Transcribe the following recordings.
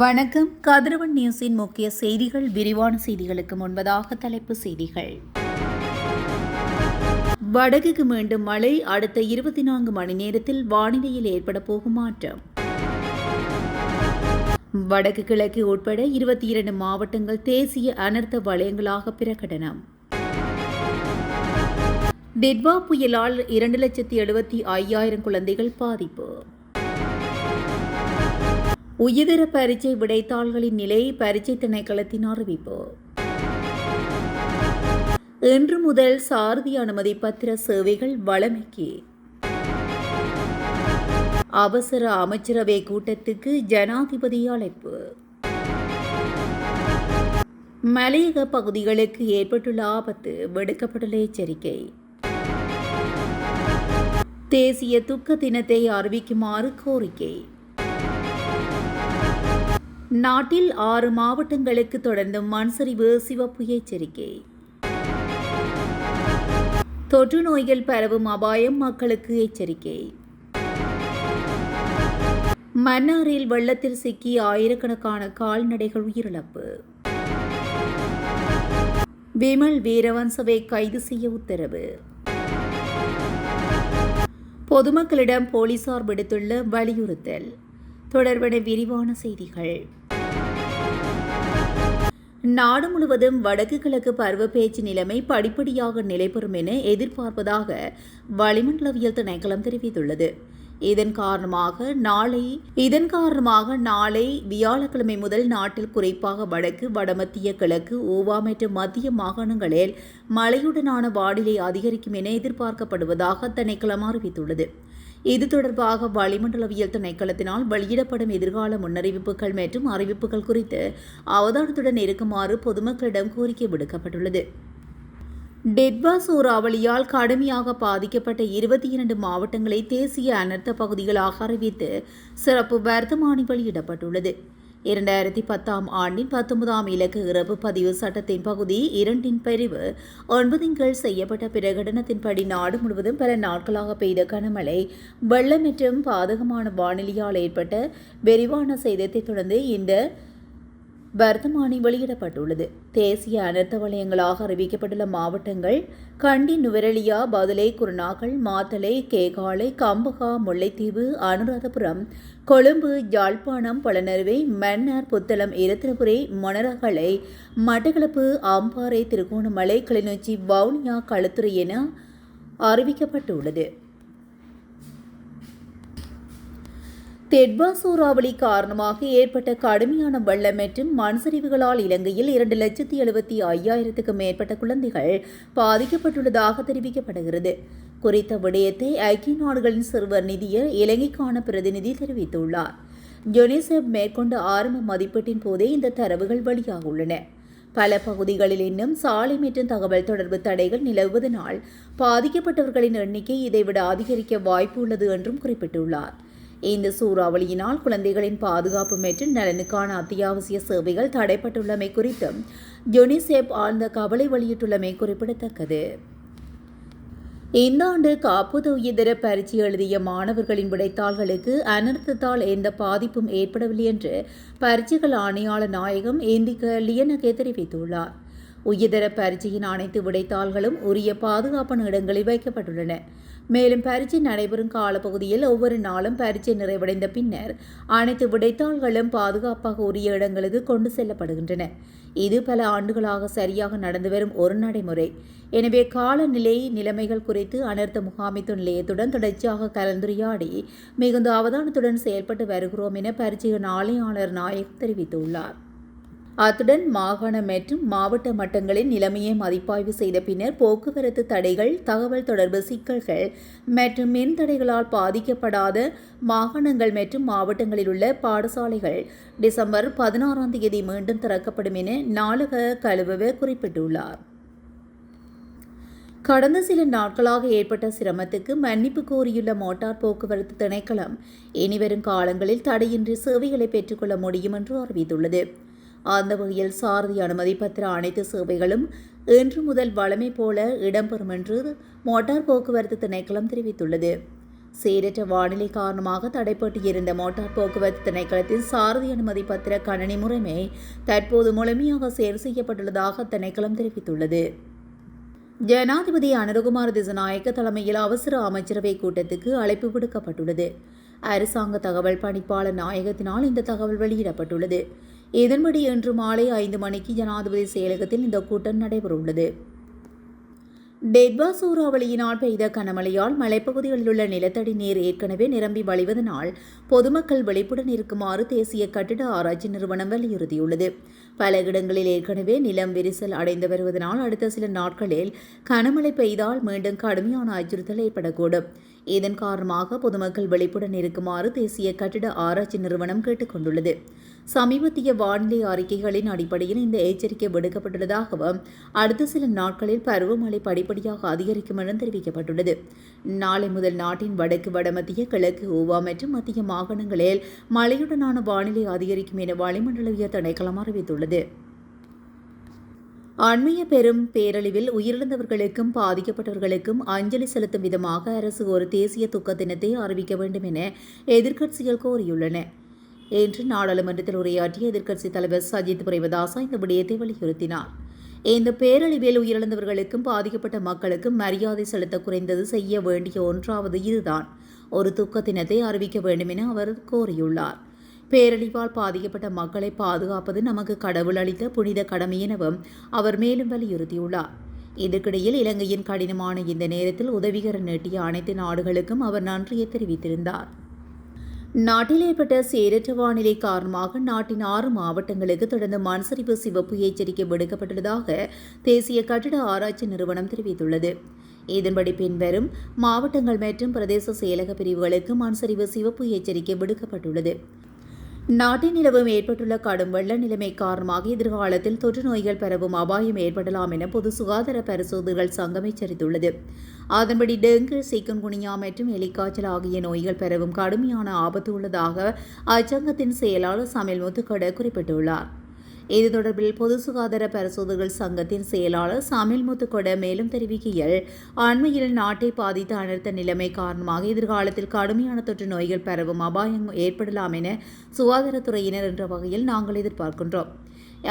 வணக்கம். கதிரவன் நியூஸின் முக்கிய செய்திகள் விரிவான செய்திகளுக்கு முன்பதாக தலைப்பு செய்திகள். வடகுக்கு மீண்டும் மழை அடுத்த இருபத்தி நான்கு மணி நேரத்தில் வானிலையில் ஏற்பட போகும் மாற்றம். வடக்கு கிழக்கு உட்பட இருபத்தி இரண்டு மாவட்டங்கள் தேசிய அனர்த்த வலயங்களாக பிரகடனம். டிட்வா புயலால் இரண்டு லட்சத்தி எழுபத்தி ஐயாயிரம் குழந்தைகள் பாதிப்பு. உயர்தர பரீட்சை விடைத்தாள்களின் நிலை பரீட்சை திணைக்களத்தின் அறிவிப்பு. இன்று முதல் சாரதி அனுமதி பத்திர சேவைகள் வழமைக்கு அவசர அமைச்சரவை கூட்டத்துக்கு ஜனாதிபதி அழைப்பு. மலையக பகுதிகளுக்கு ஏற்பட்டுள்ள ஆபத்து விடுக்கப்பட்டுள்ள எச்சரிக்கை. தேசிய துக்க தினத்தை அறிவிக்குமாறு கோரிக்கை. நாட்டில் ஆறு மாவட்டங்களுக்கு தொடர்ந்து மண்சரிவு சிவப்பு எச்சரிக்கை. தொற்று நோய்கள் பரவும் அபாயம் மக்களுக்கு எச்சரிக்கை. மன்னாரில் வெள்ளத்தில் சிக்கி ஆயிரக்கணக்கான கால்நடைகள் உயிரிழப்பு. விமல் வீரவன்சவை கைது செய்ய உத்தரவு. பொதுமக்களிடம் போலீசார் விடுத்துள்ள வலியுறுத்தல். தொடர்பான விரிவான செய்திகள். நாடு முழுவதும் வடக்கு கிழக்கு பருவப்பேச்சு நிலைமை படிப்படியாக நிலைபெறும் என எதிர்பார்ப்பதாக வளிமண்டலவியல் திணைக்களம் தெரிவித்துள்ளது. இதன் காரணமாக நாளை இதன் காரணமாக நாளை வியாழக்கிழமை முதல் நாட்டில் குறிப்பாக வடக்கு வடமத்திய கிழக்கு ஓவா மற்றும் மத்திய மாகாணங்களில் மழையுடனான வானிலை அதிகரிக்கும் என எதிர்பார்க்கப்படுவதாக திணைக்களம் அறிவித்துள்ளது. இது தொடர்பாக வளிமண்டலவியல் திணைக்களத்தினால் வெளியிடப்படும் எதிர்கால முன்னறிவிப்புகள் மற்றும் அறிவிப்புகள் குறித்து அவதானத்துடன் இருக்குமாறு பொதுமக்களிடம் கோரிக்கை விடுக்கப்பட்டுள்ளது. டெட்வா சூறாவளியால் கடுமையாக பாதிக்கப்பட்ட இருபத்தி இரண்டு மாவட்டங்களை தேசிய அனர்த்த பகுதிகளாக அறிவித்து சிறப்பு வர்த்தமானி வெளியிடப்பட்டுள்ளது. இரண்டாயிரத்தி பத்தாம் ஆண்டின் பத்தொன்பதாம் இலக்கு இறப்பு பதிவு சட்டத்தின் பகுதி இரண்டின் பிரிவு ஒன்பதின் கீழ் செய்யப்பட்ட பிரகடனத்தின்படி நாடு முழுவதும் பல நாட்களாக பெய்த கனமழை வெள்ளம் மற்றும் பாதகமான வானிலையால் ஏற்பட்ட விரிவான சேதத்தை தொடர்ந்து இந்த வர்த்தமானி வெளியிடப்பட்டுள்ளது. தேசிய அனர்த்த வலயங்களாக அறிவிக்கப்பட்டுள்ள மாவட்டங்கள் கண்டி நுவரெலியா பதுலை குருநாகல் மாத்தலை கேகாலை கம்பகா முல்லைத்தீவு அனுராதபுரம் கொழும்பு யாழ்ப்பாணம் பழனருவை மன்னார் புத்தளம் இரத்தினபுரை மொனரகலை மட்டக்களப்பு அம்பாறை திருகோணமலை கிளிநொச்சி வவுனியா களுத்துறை என அறிவிக்கப்பட்டுள்ளது. தெட்பா சூறாவளி காரணமாக ஏற்பட்ட கடுமையான வெள்ளம் மற்றும் மண் சரிவுகளால் இலங்கையில் இரண்டு லட்சத்தி எழுபத்தி ஐயாயிரத்துக்கும் மேற்பட்ட குழந்தைகள் பாதிக்கப்பட்டுள்ளதாக தெரிவிக்கப்படுகிறது. குறித்த விடயத்தை ஐக்கிய நாடுகளின் சிறுவர் நிதிய இலங்கைக்கான பிரதிநிதி தெரிவித்துள்ளார். யுனிசெப் மேற்கொண்ட ஆரம்ப மதிப்பீட்டின் போதே இந்த தரவுகள் வெளியாக உள்ளன பல பகுதிகளில் இன்னும் சாலை மற்றும் தகவல் தொடர்பு தடைகள் நிலவுவதனால் பாதிக்கப்பட்டவர்களின் எண்ணிக்கை இதைவிட அதிகரிக்க வாய்ப்பு உள்ளது என்றும் குறிப்பிட்டுள்ளார். இந்த சூறாவளியினால் குழந்தைகளின் பாதுகாப்பு மற்றும் நலனுக்கான அத்தியாவசிய சேவைகள் தடைப்பட்டுள்ளமை குறித்தும் யுனிசெப் ஆழ்ந்த கவலை வெளியிட்டுள்ளமை குறிப்பிடத்தக்கது. இந்த ஆண்டு காப்புத உயர்தர பரீட்சை எழுதிய மாணவர்களின் விடைத்தாள்களுக்கு அனர்த்தத்தால் எந்த பாதிப்பும் ஏற்படவில்லை என்று பரீட்சைகள் ஆணையாளர் நாயகம் இந்திக்க லியனகே தெரிவித்துள்ளார். உயர்தர பரீட்சையின் அனைத்து விடைத்தாள்களும் உரிய பாதுகாப்பான இடங்களில் வைக்கப்பட்டுள்ளன. மேலும் பரீட்சை நடைபெறும் காலப்பகுதியில் ஒவ்வொரு நாளும் பரீட்சை நிறைவடைந்த பின்னர் அனைத்து விடைத்தாள்களும் பாதுகாப்பாக உரிய இடங்களுக்கு கொண்டு செல்லப்படுகின்றன. இது பல ஆண்டுகளாக சரியாக நடந்து வரும் ஒரு நடைமுறை. எனவே காலநிலை நிலைமைகள் குறித்து அனர்த்த முகாமித்துவ நிலையத்துடன் தொடர்ச்சியாக கலந்துரையாடி மிகுந்த அவதானத்துடன் செயல்பட்டு வருகிறோம் என பரீட்சை ஆணையாளர் நாயக் தெரிவித்துள்ளார். அத்துடன் மாகாண மற்றும் மாவட்ட மட்டங்களில் நிலைமையை மதிப்பாய்வு செய்த பின்னர் போக்குவரத்து தடைகள் தகவல் தொடர்பு சிக்கல்கள் மற்றும் மின் தடைகளால் பாதிக்கப்படாத மாகாணங்கள் மற்றும் மாவட்டங்களில் உள்ள பாடசாலைகள் டிசம்பர் பதினாறாம் தேதி மீண்டும் திறக்கப்படும் என நாளக கழுவ குறிப்பிட்டுள்ளார். கடந்த சில நாட்களாக ஏற்பட்ட சிரமத்துக்கு மன்னிப்பு கோரியுள்ள மோட்டார் போக்குவரத்து திணைக்களம் இனிவரும் காலங்களில் தடையின்றி சேவைகளை பெற்றுக்கொள்ள முடியும் என்று அறிவித்துள்ளது. அந்த வகையில் சாரதி அனுமதி பத்திர அனைத்து சேவைகளும் இன்று முதல் வழமை போல இடம்பெறும் என்று மோட்டார் போக்குவரத்து திணைக்களம் தெரிவித்துள்ளது. சீரற்ற வானிலை காரணமாக தடைப்பட்டு இருந்த மோட்டார் போக்குவரத்து திணைக்களத்தின் சாரதி அனுமதி பத்திர கணனி முறைமை தற்போது முழுமையாக சேர் செய்யப்பட்டுள்ளதாக திணைக்களம் தெரிவித்துள்ளது. ஜனாதிபதி அனுரகுமார் திசநாயக்க தலைமையில் அவசர அமைச்சரவை கூட்டத்துக்கு அழைப்பு விடுக்கப்பட்டுள்ளது. அரசாங்க தகவல் பணிப்பாளர் நாயகத்தினால் இந்த தகவல் வெளியிடப்பட்டுள்ளது. இதன்படி இன்று மாலை ஐந்து மணிக்கு ஜனாதிபதி செயலகத்தில் இந்த கூட்டம் நடைபெறவுள்ளது. டெட்வா சூறாவளியினால் பெய்த கனமழையால் மலைப்பகுதிகளில் உள்ள நிலத்தடி நீர் ஏற்கனவே நிரம்பி வழிவதனால் பொதுமக்கள் விழிப்புடன் இருக்குமாறு தேசிய கட்டிட ஆராய்ச்சி நிறுவனம் வலியுறுத்தியுள்ளது. பல இடங்களில் ஏற்கனவே நிலம் விரிசல் அடைந்து வருவதனால் அடுத்த சில நாட்களில் கனமழை பெய்தால் மீண்டும் கடுமையான அச்சுறுத்தல் ஏற்படக்கூடும். இதன் காரணமாக பொதுமக்கள் விழிப்புடன் இருக்குமாறு தேசிய கட்டிட ஆராய்ச்சி நிறுவனம் கேட்டுக் கொண்டுள்ளது சமீபத்திய வானிலை அறிக்கைகளின் அடிப்படையில் இந்த எச்சரிக்கை விடுக்கப்பட்டுள்ளதாகவும் அடுத்த சில நாட்களில் பருவமழை படிப்படியாக அதிகரிக்கும் என தெரிவிக்கப்பட்டுள்ளது. நாளை முதல் நாட்டின் வடக்கு வடமத்திய கிழக்கு ஓவா மற்றும் மத்திய மாகாணங்களில் மழையுடனான வானிலை அதிகரிக்கும் என வளிமண்டலவிய திணைக்களம் அறிவித்துள்ளது. அண்மைய பெரும் பேரழிவில் உயிரிழந்தவர்களுக்கும் பாதிக்கப்பட்டவர்களுக்கும் அஞ்சலி செலுத்தும் விதமாக அரசு ஒரு தேசிய துக்க தினத்தை அறிவிக்க வேண்டும் என எதிர்க்கட்சிகள் கோரியுள்ளன. என்று நாடாளுமன்றத்தில் உரையாற்றிய எதிர்க்கட்சித் தலைவர் சஜித் பிரேமதாசா இந்த விடயத்தை வலியுறுத்தினார். இந்த பேரழிவில் உயிரிழந்தவர்களுக்கும் பாதிக்கப்பட்ட மக்களுக்கும் மரியாதை செலுத்த குறைந்தது செய்ய வேண்டிய ஒன்றாவது இதுதான். ஒரு துக்க தினத்தை அறிவிக்க வேண்டும் என அவர் கோரியுள்ளார். பேரழிவால் பாதிக்கப்பட்ட மக்களை பாதுகாப்பது நமக்கு கடவுள் அளித்த புனித கடமை எனவும் அவர் மேலும் வலியுறுத்தியுள்ளார். இதற்கிடையில் இலங்கையின் கடினமான இந்த நேரத்தில் உதவிகர நீட்டிய அனைத்து நாடுகளுக்கும் அவர் நன்றியை தெரிவித்திருந்தார். நாட்டில் ஏற்பட்ட சீரற்ற வானிலை காரணமாக நாட்டின் ஆறு மாவட்டங்களுக்கு தொடர்ந்து மண்சரிவு சிவப்பு எச்சரிக்கை விடுக்கப்பட்டுள்ளதாக தேசிய கட்டிட ஆராய்ச்சி நிறுவனம் தெரிவித்துள்ளது. இதன்படி பின்வரும் மாவட்டங்கள் மற்றும் பிரதேச செயலக பிரிவுகளுக்கு மண்சரிவு சிவப்பு எச்சரிக்கை விடுக்கப்பட்டுள்ளது. நாட்டின் நிலவும் ஏற்பட்டுள்ள கடும் வெள்ள நிலைமை காரணமாக எதிர்காலத்தில் தொற்று நோய்கள் பரவும் அபாயம் ஏற்படலாம் என பொது சுகாதார பரிசோதனைகள் சங்கம் எச்சரித்துள்ளது. அதன்படி டெங்கு சிக்கன்குனியா மற்றும் எலிக்காய்ச்சல் ஆகிய நோய்கள் பரவும் கடுமையான ஆபத்து உள்ளதாக அச்சங்கத்தின் செயலாளர் சமையல் முத்துக்கட குறிப்பிட்டுள்ளார். இது தொடர்பில் பொது சுகாதார பரிசோதகர்கள் சங்கத்தின் செயலாளர் சமில் முத்துக்கொட மேலும் தெரிவிக்கையில் அண்மையில் நாட்டை பாதித்த அனர்த்த நிலைமை காரணமாக எதிர்காலத்தில் கடுமையான தொற்று நோய்கள் பரவும் அபாயம் ஏற்படலாம் என சுகாதாரத்துறையினர் என்ற வகையில் நாங்கள் எதிர்பார்க்கின்றோம்.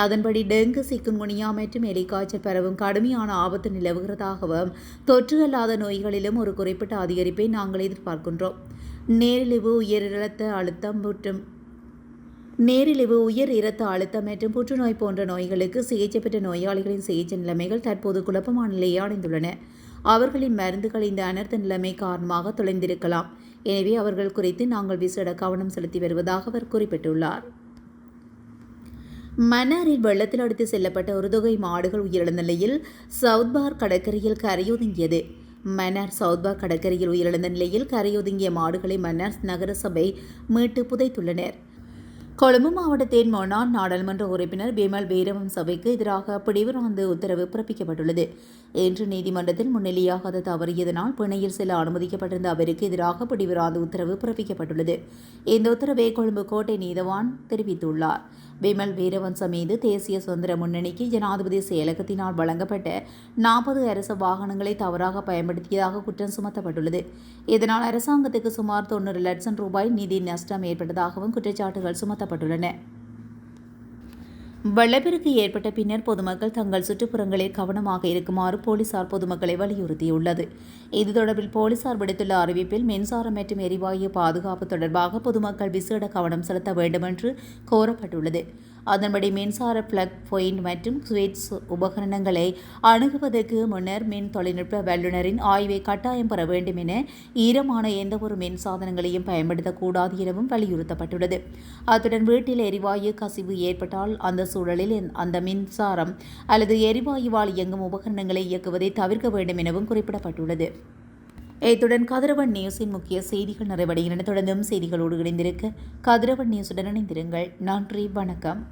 அதன்படி டெங்கு சிக்குன்குனியா மற்றும் எலிக்காய்ச்சல் பரவும் கடுமையான ஆபத்து நிலவுகிறதாகவும் தொற்று அல்லாத நோய்களிலும் ஒரு குறிப்பிட்ட அதிகரிப்பை நாங்கள் எதிர்பார்க்கின்றோம். நேரிழிவு உயர் அழுத்தம் மற்றும் நேரிழிவு உயர் இரத்த அழுத்தம் மற்றும் புற்றுநோய் போன்ற நோய்களுக்கு சிகிச்சை பெற்ற நோயாளிகளின் சிகிச்சை நிலைமைகள் தற்போது குழப்பமான நிலையை அடைந்துள்ளன. அவர்களின் மருந்துகள் இந்த அனர்த்த நிலைமை காரணமாக தொலைந்திருக்கலாம். எனவே அவர்கள் குறித்து நாங்கள் விசேட கவனம் செலுத்தி வருவதாக அவர் குறிப்பிட்டுள்ளார். மன்னாரில் வெள்ளத்தில் அடித்து செல்லப்பட்ட ஒரு தொகை மாடுகள் உயிரிழந்த நிலையில் சவுத்பார் கடற்கரையில் கரையொதுங்கியது. மன்னார் சவுத்பார் கடற்கரையில் உயிரிழந்த நிலையில் கரையொதுங்கிய மாடுகளை மன்னார் நகரசபை மீட்டு புதைத்துள்ளனர். கொழும்பு மாவட்டத்தின் முன்னாள் நாடாளுமன்ற உறுப்பினர் பிமல் வீரவம் சபைக்கு எதிராக பிடிவிராந்து உத்தரவு பிறப்பிக்கப்பட்டுள்ளது. இன்று நீதிமன்றத்தில் முன்னிலையாகாத தவறியதனால் பிணையில் செல்ல அனுமதிக்கப்பட்டிருந்த அவருக்கு எதிராக பிடிவிராந்து உத்தரவு பிறப்பிக்கப்பட்டுள்ளது. இந்த உத்தரவை கொழும்பு கோட்டை நீதவான் தெரிவித்துள்ளார். விமல் வீரவன்ச மீது தேசிய சுதந்திர முன்னணிக்கு ஜனாதிபதி செயலகத்தினால் வழங்கப்பட்ட நாற்பது அரசு வாகனங்களை தவறாக பயன்படுத்தியதாக குற்றம் சுமத்தப்பட்டுள்ளது. இதனால் அரசாங்கத்துக்கு சுமார் தொன்னூறு லட்சம் ரூபாய் நிதி நஷ்டம் ஏற்பட்டதாகவும் குற்றச்சாட்டுகள் சுமத்தப்பட்டுள்ளன. வெள்ளப்பெருக்கு ஏற்பட்ட பின்னர் பொதுமக்கள் தங்கள் சுற்றுப்புறங்களில் கவனமாக இருக்குமாறு போலீசார் பொதுமக்களை வலியுறுத்தியுள்ளது. இது தொடர்பில் போலீசார் விடுத்துள்ள அறிவிப்பில் மின்சாரம் மற்றும் எரிவாயு பாதுகாப்பு தொடர்பாக பொதுமக்கள் விசேட கவனம் செலுத்த வேண்டும் என்று கோரப்பட்டுள்ளது. அதன்படி மின்சார பிளக் பொயிண்ட் மற்றும் சுவிட்ச் உபகரணங்களை அணுகுவதற்கு முன்னர் மின் தொழில்நுட்ப வல்லுநரின் ஆய்வை கட்டாயம் பெற வேண்டும் என ஈரமான எந்தவொரு மின் சாதனங்களையும் பயன்படுத்தக்கூடாது எனவும் வலியுறுத்தப்பட்டுள்ளது. அத்துடன் வீட்டில் எரிவாயு கசிவு ஏற்பட்டால் அந்த சூழலில் அந்த மின்சாரம் அல்லது எரிவாயுவால் இயங்கும் உபகரணங்களை இயக்குவதை தவிர்க்க வேண்டும் எனவும் குறிப்பிடப்பட்டுள்ளது. இத்துடன் கதிரவன் நியூஸின் முக்கிய செய்திகள் நிறைவடைகின்றன. தொடர்ந்தும் செய்திகளோடு இணைந்திருக்க கதிரவன் நியூஸுடன் இணைந்திருங்கள். நன்றி. வணக்கம்.